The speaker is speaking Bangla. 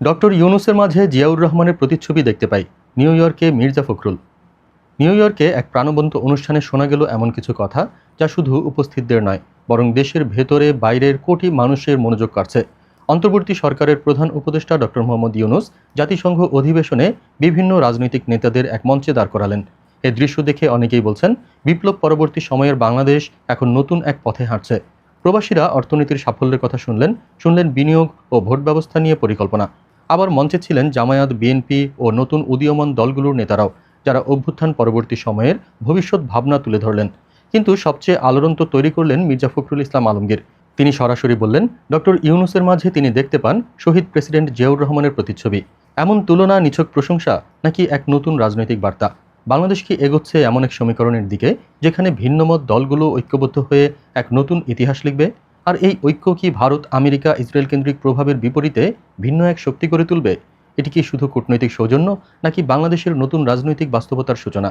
ডক্টর ইউনুসের মাঝে জিয়াউর রহমানের প্রতিচ্ছবি দেখতে পাই, নিউ ইয়র্কে মির্জা ফখরুল। নিউ ইয়র্কে এক প্রাণবন্ত অনুষ্ঠানে শোনা গেল এমন কিছু কথা যা শুধু উপস্থিতদের নয়, বরং দেশের ভেতরে, বাইরের কোটি মানুষের মনোযোগ কাড়ছে। অন্তর্বর্তী সরকারের প্রধান উপদেষ্টা ডক্টর মোহাম্মদ ইউনুস জাতিসংঘ অধিবেশনে বিভিন্ন রাজনৈতিক নেতাদের এক মঞ্চে দাঁড় করালেন। এ দৃশ্য দেখে অনেকেই বলছেন, বিপ্লব পরবর্তী সময়ের বাংলাদেশ এখন নতুন এক পথে হাঁটছে। প্রবাসীরা অর্থনীতির সাফল্যের কথা শুনলেন শুনলেন বিনিয়োগ ও ভোট ব্যবস্থা নিয়ে পরিকল্পনা। আবার মঞ্চে ছিলেন জামায়াত, বিএনপি ও নতুন উদীয়মান দলগুলোর নেতারাও, যারা অভ্যুত্থান পরবর্তী সময়ের ভবিষ্যৎ ভাবনা তুলে ধরলেন। কিন্তু সবচেয়ে আলোড়ন্ত তৈরি করলেন মির্জা ফখরুল ইসলাম আলমগীর। তিনি সরাসরি বললেন ডক্টর ইউনুসের মাঝে তিনি দেখতে পান শহীদ প্রেসিডেন্ট জিয়াউর রহমানের প্রতিচ্ছবি। এমন তুলনা, নিছক প্রশংসা নাকি এক নতুন রাজনৈতিক বার্তা? বাংলাদেশ কি এগোচ্ছে এমন এক সমীকরণের দিকে, যেখানে ভিন্নমত দলগুলো ঐক্যবদ্ধ হয়ে এক নতুন ইতিহাস লিখবে? আর এই ঐক্য কি ভারত, আমেরিকা, ইসরায়েল কেন্দ্রিক প্রভাবের বিপরীতে ভিন্ন এক শক্তি করে তুলবে? এটি কি শুধু কূটনৈতিক সৌজন্য, নাকি বাংলাদেশের নতুন রাজনৈতিক বাস্তবতার সূচনা?